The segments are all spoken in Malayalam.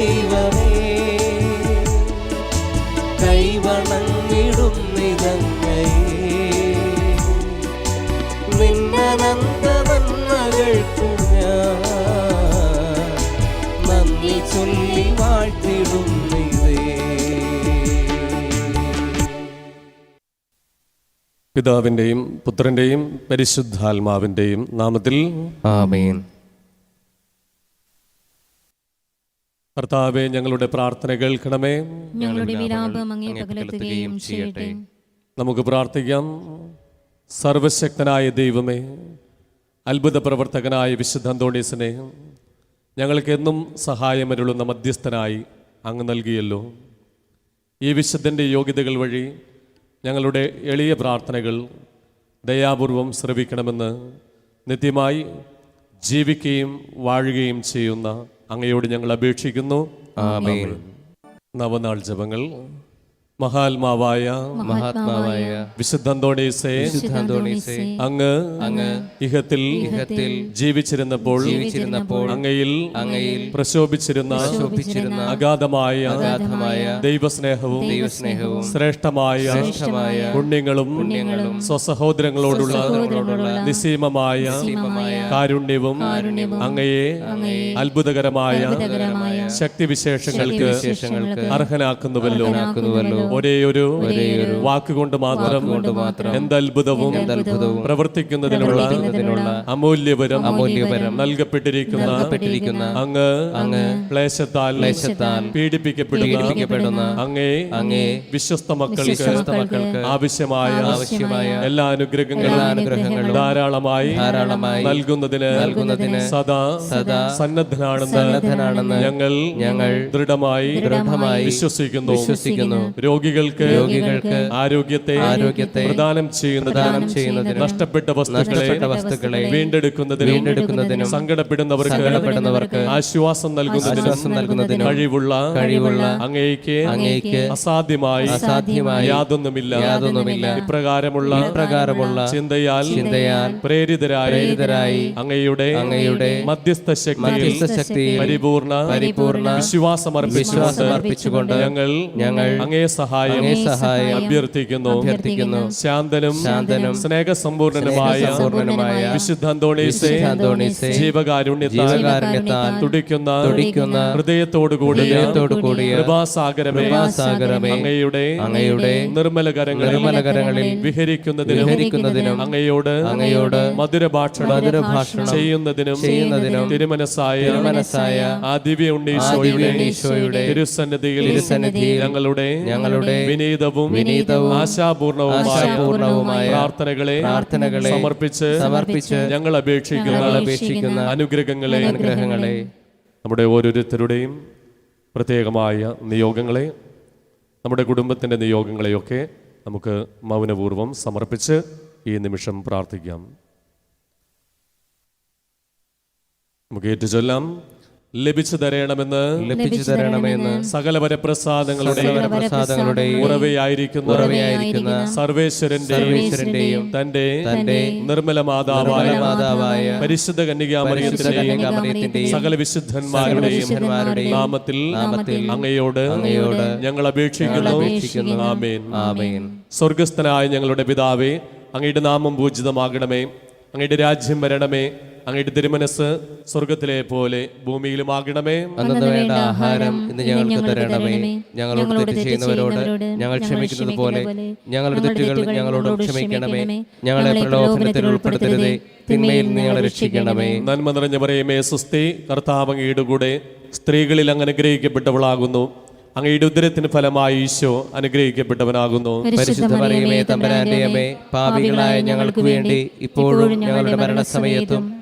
ദൈവമേ കൈവണങ്ങിടും ചൊല്ലി വാഴ്ത്തിടും പിതാവിന്റെയും പുത്രന്റെയും പരിശുദ്ധാത്മാവിന്റെയും നാമത്തിൽ ആമേൻ. കർത്താവെ ഞങ്ങളുടെ പ്രാർത്ഥന കേൾക്കണമേ. ഞങ്ങളുടെ വിലാപം അങ്ങേ പകലെത്തുകയും ചെയ്യട്ടെ. നമുക്ക് പ്രാർത്ഥിക്കാം. സർവശക്തനായ ദൈവമേ അത്ഭുത പ്രവർത്തകനായ വിശുദ്ധ അന്തോണീസിനെ ഞങ്ങൾക്ക് എന്നും സഹായമരുളുന്ന മധ്യസ്ഥനായി അങ്ങ് നൽകിയല്ലോ. ഈ വിശുദ്ധന്റെ യോഗ്യതകൾ വഴി ഞങ്ങളുടെ എളിയ പ്രാർത്ഥനകൾ ദയാപൂർവം ശ്രവിക്കണമെന്ന് നിത്യമായി ജീവിക്കുകയും വാഴുകയും ചെയ്യുന്ന അങ്ങയോട് ഞങ്ങൾ അപേക്ഷിക്കുന്നു. നവനാൾ ജപങ്ങൾ. മഹാത്മാവായ മഹാത്മാവായ വിശുദ്ധ വിശുദ്ധന്തോണീസേ വിശുദ്ധാന്തോണീസേ അങ്ങ് അങ്ങ് ഇഹത്തിൽ ഇഹത്തിൽ ജീവിച്ചിരുന്നപ്പോൾ ജീവിച്ചിരുന്നപ്പോൾ അങ്ങയിൽ അങ്ങയിൽ പ്രശോഭിച്ചിരുന്ന പ്രശോഭിച്ചിരുന്ന അഗാധമായ അഗാധമായ ദൈവസ്നേഹവും ദൈവസ്നേഹവും ശ്രേഷ്ഠമായ ശ്രേഷ്ഠമായ പുണ്യങ്ങളും പുണ്യങ്ങളും സ്വസഹോദരങ്ങളോടുള്ള സഹോദരങ്ങളോടുള്ള നിസീമമായ കാരുണ്യവും കാരുണ്യവും അങ്ങയെ അത്ഭുതകരമായ ശക്തിവിശേഷങ്ങൾക്ക് വിശേഷങ്ങൾക്ക് അർഹനാക്കുന്നുവല്ലോ. ഒരേയൊരു വാക്കുകൊണ്ട് മാത്രം എന്തത്ഭുതവും പ്രവർത്തിക്കുന്നതിനുള്ള അമൂല്യപരം അമൂല്യപരം നൽകപ്പെട്ടിരിക്കുന്ന അങ്ങ് അങ്ങ് ക്ലേശത്താൽ പീഡിപ്പിക്കപ്പെടുന്ന അങ്ങേ അങ്ങേ വിശ്വസ്ത മക്കൾക്ക് മക്കൾക്ക് ആവശ്യമായ ആവശ്യമായ എല്ലാ അനുഗ്രഹങ്ങളും അനുഗ്രഹങ്ങളും ധാരാളമായി ധാരാളമായി നൽകുന്നതിന് നൽകുന്നതിന് സദാ സദാ സന്നദ്ധനാണെന്ന് സന്നദ്ധനാണെന്ന് ഞങ്ങൾ ഞങ്ങൾ ദൃഢമായി ദൃഢമായി വിശ്വസിക്കുന്നു. വിശ്വസിക്കുന്നു. രോഗികൾക്ക് രോഗികൾക്ക് ആരോഗ്യത്തെ ആരോഗ്യത്തെ പ്രദാനം ചെയ്യുന്നത് പ്രദാനം ചെയ്യുന്നതിന് നഷ്ടപ്പെട്ട വസ്തുക്കളെ വസ്തുക്കളെ വീണ്ടെടുക്കുന്നതിനും വീണ്ടെടുക്കുന്നതിനും സങ്കടപ്പെടുന്നവർക്ക് സങ്കടപ്പെടുന്നവർക്ക് ആശ്വാസം നൽകുന്നതിനും ആശ്വാസം നൽകുന്നതിനും കഴിവുള്ള കഴിവുള്ള അങ്ങേക്ക് അങ്ങേക്ക് അസാധ്യമായി അസാധ്യമായി യാതൊന്നുമില്ല. യാതൊന്നുമില്ല. ഇപ്രകാരമുള്ള ഇപ്രകാരമുള്ള ചിന്തയാൽ ചിന്തയാൽ പ്രേരിതരായി പ്രേരിതരായി അങ്ങയുടെ അങ്ങയുടെ മധ്യസ്ഥ ശക്തി മധ്യസ്ഥ ശക്തിയിൽ പരിപൂർണ പരിപൂർണ വിശ്വാസമർപ്പിച്ചുകൊണ്ട് വിശ്വാസമർപ്പിച്ചുകൊണ്ട് ഞങ്ങൾ ഞങ്ങൾ അങ്ങേ സഹായം അഭ്യർത്ഥിക്കുന്നു. അഭ്യർത്ഥിക്കുന്നു. ശാന്തനും ശാന്തനും സ്നേഹസമ്പൂർണനുമായ വിശുദ്ധ അന്തോണീസേ വിശുദ്ധ അന്തോണീസേ ജീവകാരുണ്യത്താൽ ജീവകാരുണ്യത്താൽ തുടിക്കുന്ന തുടിക്കുന്ന ഹൃദയത്തോടു കൂടി ഹൃദയത്തോടു കൂടിയ കൃപാസാഗരമേ കൃപാസാഗരമേ അങ്ങയുടെ അങ്ങയുടെ നിർമ്മല കരങ്ങളിൽ നിർമ്മല കരങ്ങളിൽ വിഹരിക്കുന്നതിനും വിഹരിക്കുന്നതിനും അങ്ങയോട് അങ്ങയോട് മധുരഭാഷണം മധുരഭാഷണം ചെയ്യുന്നതിനും ചെയ്യുന്നതിനും തിരുമനസായ തിരുമനസ്സായ ആ ദിവ്യ ഉണ്ണീശോയുടെ ദിവ്യ ഉണ്ണീശോയുടെ തിരുസന്നിധിയിൽ തിരുസന്നിധിയിൽ ഞങ്ങളുടെ ഞങ്ങളുടെ വിനീതവും വിനീതവും ആശാപൂർണവുമായ ആശാപൂർണവുമായ പ്രാർത്ഥനകളെ പ്രാർത്ഥനകളെ സമർപ്പിച്ച് സമർപ്പിച്ച് ഞങ്ങൾ അപേക്ഷിക്കുന്ന അപേക്ഷിക്കുന്ന അനുഗ്രഹങ്ങളെ അനുഗ്രഹങ്ങളെ നമ്മുടെ ഓരോരുത്തരുടെയും പ്രത്യേകമായ നിയോഗങ്ങളെ നമ്മുടെ കുടുംബത്തിന്റെ നിയോഗങ്ങളെയൊക്കെ നമുക്ക് മൗനപൂർവം സമർപ്പിച്ച് ഈ നിമിഷം പ്രാർത്ഥിക്കാം. നമുക്ക് ഏറ്റുചൊല്ലാം ലഭിച്ചു തരണമെന്ന് ലഭിച്ചു തരണമെന്ന് സകല വരപ്രസാദങ്ങളുടെ സകല പ്രസാദങ്ങളുടെയും ഉറവയായിരിക്കുന്ന ഉറവയായിരിക്കുന്ന സർവേശ്വരന്റെ സർവേശ്വരന്റെയും തന്റെ തന്റെ നിർമ്മല മാതാവായ മാതാവായ പരിശുദ്ധ കന്യകാമറിയത്തിന്റെയും കന്യകാമറിയത്തിന്റെയും സകല വിശുദ്ധന്മാരുടെയും വിശുദ്ധന്മാരുടെയും നാമത്തിൽ നാമത്തിൽ അങ്ങയോട് അങ്ങയോട് ഞങ്ങൾ അപേക്ഷിക്കുന്നു. അപേക്ഷിക്കുന്നു. ആമേൻ. ആമേൻ. സ്വർഗസ്ഥനായ ഞങ്ങളുടെ പിതാവേ അങ്ങയുടെ നാമം പൂജിതമാകണമേ. അങ്ങയുടെ രാജ്യം വരണമേ. അങ്ങയുടെ തിരുമനസ് സ്വർഗത്തിലെ പോലെ ഭൂമിയിലുമാകണമേ. അന്നത് വേണ്ട ആഹാരം ഇന്ന് ഞങ്ങൾക്ക് തരണമേ. ഞങ്ങളോട് തെറ്റ് ചെയ്യുന്നവരോട് ഞങ്ങൾ ക്ഷമിക്കുന്നത് പോലെ ഞങ്ങളുടെ തെറ്റുകൾ ഞങ്ങളോട് ക്ഷമിക്കണമേ. ഞങ്ങളെ പ്രലോഭനത്തിൽ ഉൾപ്പെടുത്തരുതേ. തിന്മയിൽ നിന്ന് ഞങ്ങളെ രക്ഷിക്കണമേ. നന്മ നിറഞ്ഞ പറയുമേ സുസ്തി കർത്താവങ്ങയുടെ കൂടെ സ്ത്രീകളിൽ അങ്ങ് അനുഗ്രഹിക്കപ്പെട്ടവളാകുന്നു അങ്ങയുടെ ഉദരത്തിന് ഫലമായി ഈശോ അനുഗ്രഹിക്കപ്പെട്ടവനാകുന്നു. പരിശുദ്ധ പറയുമേ തമ്പരാന്റെ അമ്മേ പാപികളായ ഞങ്ങൾക്ക് വേണ്ടി ഇപ്പോഴും ഞങ്ങളുടെ മരണസമയത്തും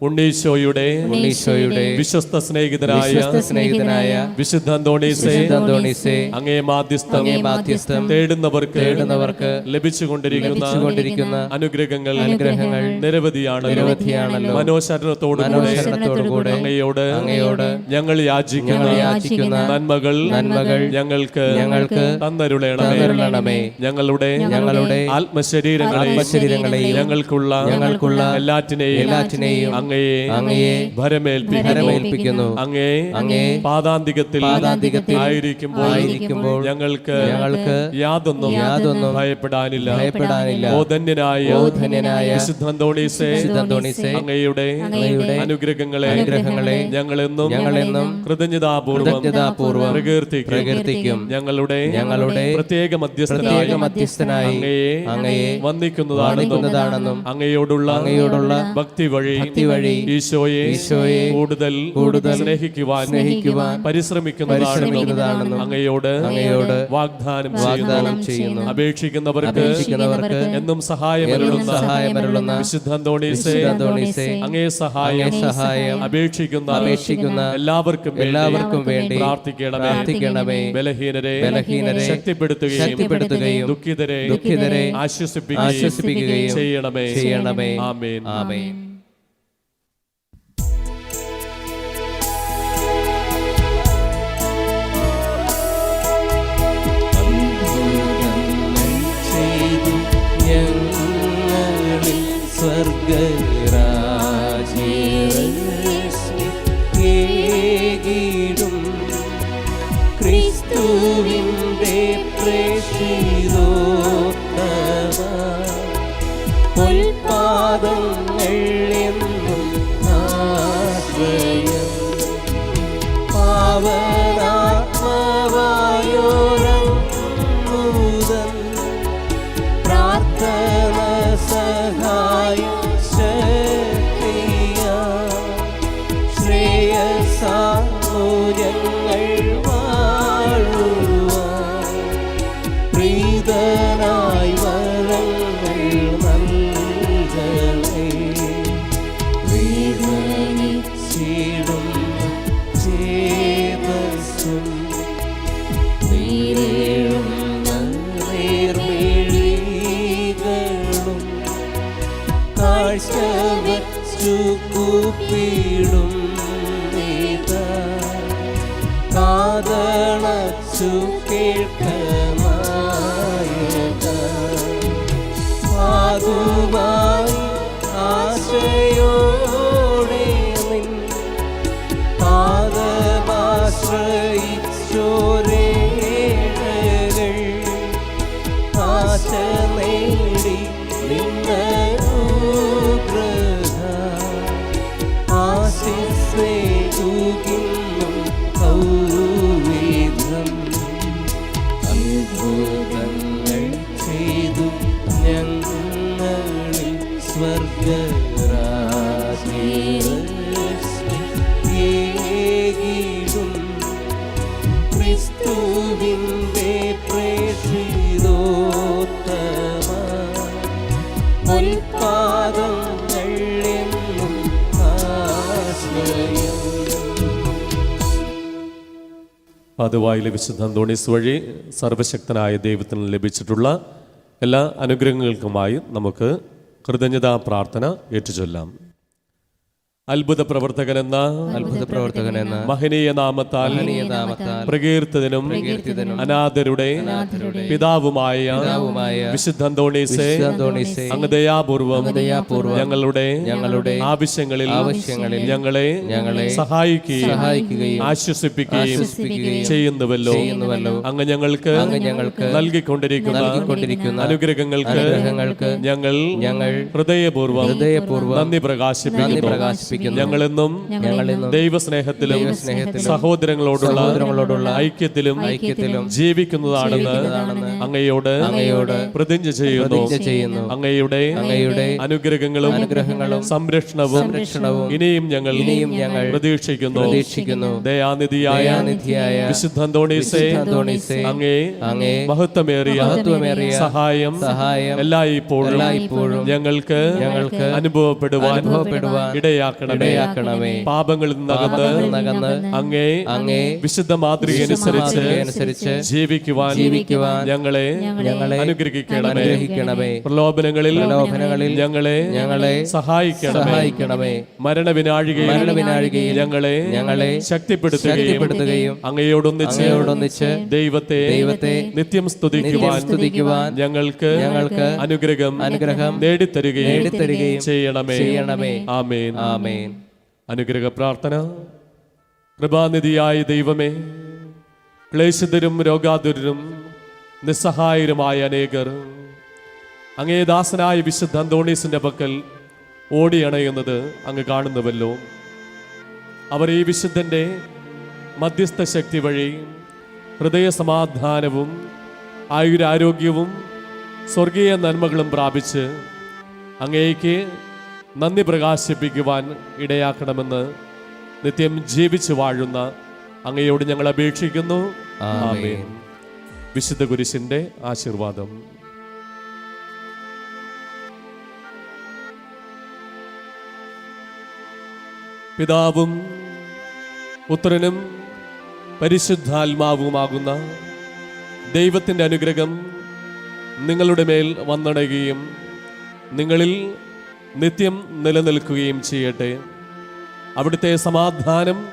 ഉണ്ണീശോയുടെ ഉണ്ണീശോയുടെ വിശ്വസ്ത സ്നേഹിതനായ സ്നേഹിതനായ വിശുദ്ധ അന്തോണീസേ വിശുദ്ധ അന്തോണീസേ അങ്ങേ മാധ്യസ്ഥം മാധ്യസ്ഥം തേടുന്നവർക്ക് തേടുന്നവർക്ക് ലഭിച്ചുകൊണ്ടിരിക്കുന്ന അനുഗ്രഹങ്ങൾ അനുഗ്രഹങ്ങൾ അനുഗ്രഹങ്ങൾ നിരവധിയാണല്ലോ നിരവധിയാണല്ലോ. മനോശരണത്തോട് കൂടെ അങ്ങയോട് അങ്ങയോട് ഞങ്ങൾ യാചിക്കുന്ന യാചിക്കുന്ന നന്മകൾ നന്മകൾ ഞങ്ങൾക്ക് ഞങ്ങൾക്ക് തന്നരുളേണമേ. ഞങ്ങളുടെ ഞങ്ങളുടെ ആത്മശരീരങ്ങളെ ആത്മശരീരങ്ങളെ ഞങ്ങൾക്കുള്ള ഞങ്ങൾക്കുള്ള എല്ലാറ്റിനെയും എല്ലാറ്റിനെയും അങ്ങയെ അങ്ങയെ ഭരമേൽപ്പിക്കുന്നു. അങ്ങേ അങ്ങേ പാതാന്തികത്തിൽ പാതാന്തികത്തിൽ ആയിരിക്കുമ്പോൾ ആയിരിക്കുമ്പോൾ ഞങ്ങൾക്ക് ഞങ്ങൾക്ക് യാതൊന്നും യാതൊന്നും ഭയപ്പെടാനില്ല. ഭയപ്പെടാനില്ല. ഓധന്യനായ ഓധന്യനായ ഓ ധന്യനായ വിശുദ്ധ അന്തോണീസേ വിശുദ്ധ അങ്ങയുടെ അങ്ങയുടെ അനുഗ്രഹങ്ങളെ അനുഗ്രഹങ്ങളെ ഞങ്ങളെന്നും ഞങ്ങളെന്നും കൃതജ്ഞതാപൂർവം കൃതജ്ഞതാപൂർവം പ്രകീർത്തിക്കും. പ്രകീർത്തിക്കും. ഞങ്ങളുടെ ഞങ്ങളുടെ പ്രത്യേക മധ്യസ്ഥനായ മധ്യസ്ഥനായി അങ്ങയെ അങ്ങയെ വന്ദിക്കുന്നതാണെന്നും അങ്ങയോടുള്ള അങ്ങയോടുള്ള ഭക്തി വഴി ഭക്തി വഴി ഈശോയെ ഈശോയെ കൂടുതൽ കൂടുതൽ സ്നേഹിക്കുവാൻ സ്നേഹിക്കുവാൻ പരിശ്രമിക്കുന്നതാണെന്നും അങ്ങയോട് അങ്ങയോട് വാഗ്ദാനം വാഗ്ദാനം ചെയ്യുന്നു. അപേക്ഷിക്കുന്നവർക്ക് അപേക്ഷിക്കുന്നവർക്ക് എന്നും സഹായമരുളുന്ന സഹായം സഹായമരുളുന്ന വിശുദ്ധ അന്തോണീസേ അങ്ങേ സഹായം അങ്ങേ സഹായം അപേക്ഷിക്കുന്ന അപേക്ഷിക്കുന്ന എല്ലാവർക്കും വേണ്ടി എല്ലാവർക്കും വേണ്ടി പ്രാർത്ഥിക്കണമേ. പ്രാർത്ഥിക്കണമേ. ബലഹീനരെ ബലഹീനരെ ശക്തിപ്പെടുത്തുകയും ശക്തിപ്പെടുത്തുകയും ദുഃഖിതരെ ദുഃഖിതരെ ആശ്വസിപ്പിക്കുകയും ആശ്വസിപ്പിക്കുകയും ചെയ്യണമേ. ചെയ്യണമേ. ആമേൻ. ആമേൻ. ക്രിസ്തുവിന്റെ പ്രേക്ഷിതോത്തമ കാതളച്ചു കേൾക്കമായത സാധുവായി ആശ്രയോടെ നിൻ പാദമാശ്രയിച്ചോരേഴകൾ ആശ നേടി നിന്നൂഗ്രഹ ആശിസ്സേകുകിന്നും ഔവിധം അത്ഭുതങ്ങൾ ചെയ്തു ഞങ്ങളിൽ സ്വർഗരാജീടും പതുവായിലെ വിശുദ്ധ അന്തോണീസ് വഴി സർവശക്തനായ ദൈവത്തിന് ലഭിച്ചിട്ടുള്ള എല്ലാ അനുഗ്രഹങ്ങൾക്കുമായി നമുക്ക് കൃതജ്ഞതാ പ്രാർത്ഥന ഏറ്റുചൊല്ലാം. അത്ഭുത പ്രവർത്തകനെന്ന അത്ഭുത പ്രവർത്തകൻ എന്ന മഹനീയ നാമത്താൽ പ്രകീർത്തതിനും അനാഥരുടെ പിതാവുമായ വിശുദ്ധ അന്തോണീസെ അങ്ങ് ദയാപൂർവം ഞങ്ങളുടെ ഞങ്ങളുടെ ആവശ്യങ്ങളിൽ ആവശ്യങ്ങളിൽ ഞങ്ങളെ ഞങ്ങളെ സഹായിക്കുകയും സഹായിക്കുകയും ആശ്വസിപ്പിക്കുകയും ചെയ്യുന്നുവല്ലോ. ചെയ്യുന്നുവല്ലോ. അങ്ങ് ഞങ്ങൾക്ക് അങ്ങ് ഞങ്ങൾക്ക് നൽകിക്കൊണ്ടിരിക്കുന്ന നൽകിക്കൊണ്ടിരിക്കുന്ന അനുഗ്രഹങ്ങൾക്ക് ഞങ്ങൾ ഞങ്ങൾ ഹൃദയപൂർവം ഹൃദയപൂർവം നന്ദി നന്ദി പ്രകാശിപ്പിക്കുന്നു. പ്രകാശിപ്പിക്കുന്നു ഞങ്ങളെന്നും ഞങ്ങളെന്നും ദൈവസ്നേഹത്തിലും സ്നേഹത്തിലും സഹോദരങ്ങളോടുള്ള സഹോദരങ്ങളോടുള്ള ഐക്യത്തിലും ഐക്യത്തിലും ജീവിക്കുന്നതാണെന്ന് അങ്ങയോട് അങ്ങയോട് പ്രതിജ്ഞ ചെയ്യുന്നു. ചെയ്യുന്നു. അങ്ങയുടെ അങ്ങയുടെ അനുഗ്രഹങ്ങളും അനുഗ്രഹങ്ങളും സംരക്ഷണവും സംരക്ഷണവും ഇനിയും ഞങ്ങൾ ഇനിയും ഞങ്ങൾ പ്രതീക്ഷിക്കുന്നു. പ്രതീക്ഷിക്കുന്നു. ദയാനിധിയായ നിധിയായ വിശുദ്ധ അന്തോണീസേ അന്തോണീസേ അങ്ങേ അങ്ങേ മഹത്വമേറിയ മഹത്വമേറിയ സഹായം സഹായം എല്ലായ്പ്പോഴും എല്ലായ്പ്പോഴും ഞങ്ങൾക്ക് ഞങ്ങൾക്ക് അനുഭവപ്പെടുവാൻ അനുഭവപ്പെടുവാൻ ഇടയാക്കണമേ. ഇടയാക്കണമേ പാപങ്ങളിൽ നകന്ന് അങ്ങേ അങ്ങേ വിശുദ്ധ മാതൃക അനുസരിച്ച് അനുസരിച്ച് ജീവിക്കുവാൻ ജീവിക്കുവാൻ ഞങ്ങളെ ഞങ്ങളെ അനുഗ്രഹിക്കണമേ. അനുഗ്രഹിക്കണമേ. പ്രലോഭനങ്ങളിൽ പ്രലോഭനങ്ങളിൽ ഞങ്ങളെ ഞങ്ങളെ സഹായിക്കണമേ. സഹായിക്കണമേ. മരണവിനാഴികയിൽ മരണവിനാഴികയിൽ ഞങ്ങളെ ഞങ്ങളെ ശക്തിപ്പെടുത്തുകയും ശക്തിപ്പെടുത്തുകയും അങ്ങയോടൊന്നിച്ച് അങ്ങയോടൊന്നിച്ച് ദൈവത്തെ ദൈവത്തെ നിത്യം സ്തുതിക്കുവാൻ സ്തുതിക്കുവാൻ ഞങ്ങൾക്ക് ഞങ്ങൾക്ക് അനുഗ്രഹം അനുഗ്രഹം നേടിത്തരുകയും നേടിത്തരുകയും ചെയ്യണമേ. ചെയ്യണമേ. ആമേൻ. ആമേൻ. അനുഗ്രഹ പ്രാർത്ഥന. കൃപാനിധിയായ ദൈവമേ ക്ലേശിതരും രോഗാതുരരും നിസ്സഹായരുമായ അനേകർ അങ്ങേ ദാസനായ വിശുദ്ധ അന്തോണീസിന്റെ പക്കൽ ഓടിയണയുന്നത് അങ്ങ് കാണുന്നുവല്ലോ. അവർ ഈ വിശുദ്ധന്റെ മധ്യസ്ഥ ശക്തി വഴി ഹൃദയ സമാധാനവും ആയുരാരോഗ്യവും സ്വർഗീയ നന്മകളും പ്രാപിച്ച് അങ്ങേക്ക് നന്ദി പ്രകാശിപ്പിക്കുവാൻ ഇടയാക്കണമെന്ന് നിത്യം ജീവിച്ചു വാഴുന്ന അങ്ങയോട് ഞങ്ങൾ അപേക്ഷിക്കുന്നു. ആമേൻ. വിശുദ്ധ കുരിശിന്റെ ആശീർവാദം. പിതാവും പുത്രനും പരിശുദ്ധാത്മാവുമാകുന്ന ദൈവത്തിന്റെ അനുഗ്രഹം നിങ്ങളുടെ മേൽ വന്നടയുകയും നിങ്ങളിൽ നിത്യം നിലനിൽക്കുകയും ചെയ്യട്ടെ. അവിടുത്തെ സമാധാനം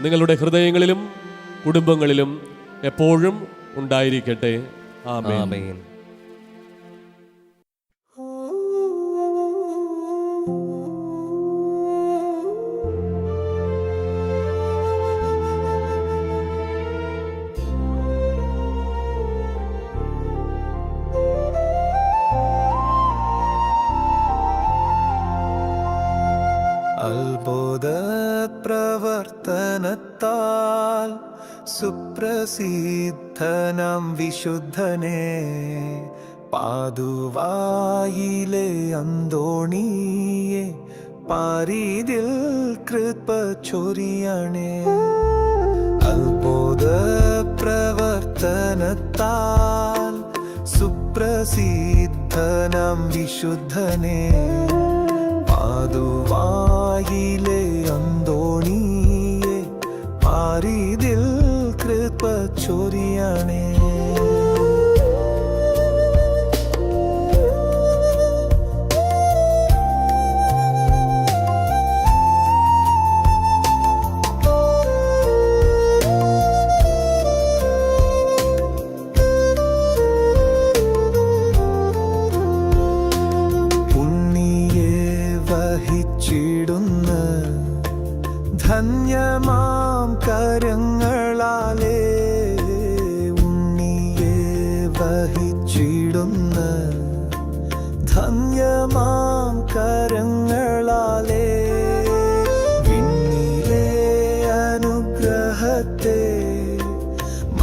നിങ്ങളുടെ ഹൃദയങ്ങളിലും കുടുംബങ്ങളിലും എപ്പോഴും ഉണ്ടായിരിക്കട്ടെ. ആമേൻ. സുപ്രസിദ്ധനം വിശുദ്ധനെ പാതുവായിലെ അന്തോണിയെ പാരീതിൽ കൃപ ചൊരിയണേ. അത്ഭുത പ്രവർത്തനത്താൽ സുപ്രസിദ്ധനം വിശുദ്ധനെ പാതുവായിലെ അന്തോണിയെ പാരീതിൽ ചൊരിയണേ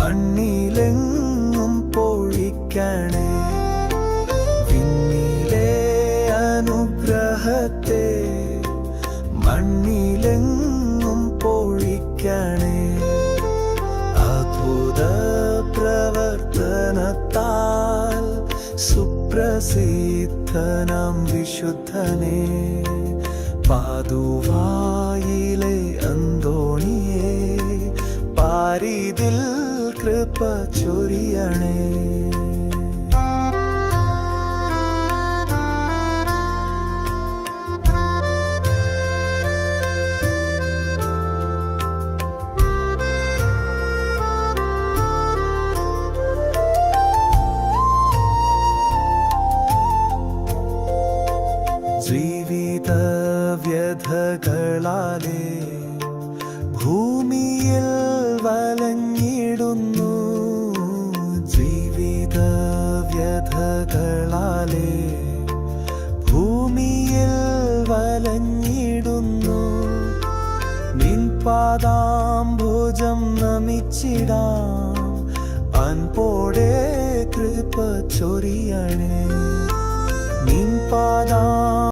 മണ്ണിലെങ്ങും പൊഴിക്കണേ. പിന്നിലെ അനുഗ്രഹത്തെ മണ്ണിലെങ്ങും പൊഴിക്കണേ. അത്ഭുത പ്രവർത്തനത്താൽ സുപ്രസിദ്ധനം വിശുദ്ധനെ. പാതുവായിലെ അന്തോണിയെ പാരിതിൽ കൃപ ചൊരിയണേ ജീവിത വ്യഥകളാലേ ഭൂമിയിൽ വലഞ്ഞിടുന്നു വ്യഥകളാലേ ഭൂമിയിൽ വലഞ്ഞിടുന്നു. നിൻ പാദാംബുജം നമിച്ചിടാം. അൻപോടെ കൃപ ചൊരിയണേ. നിൻ പാദാ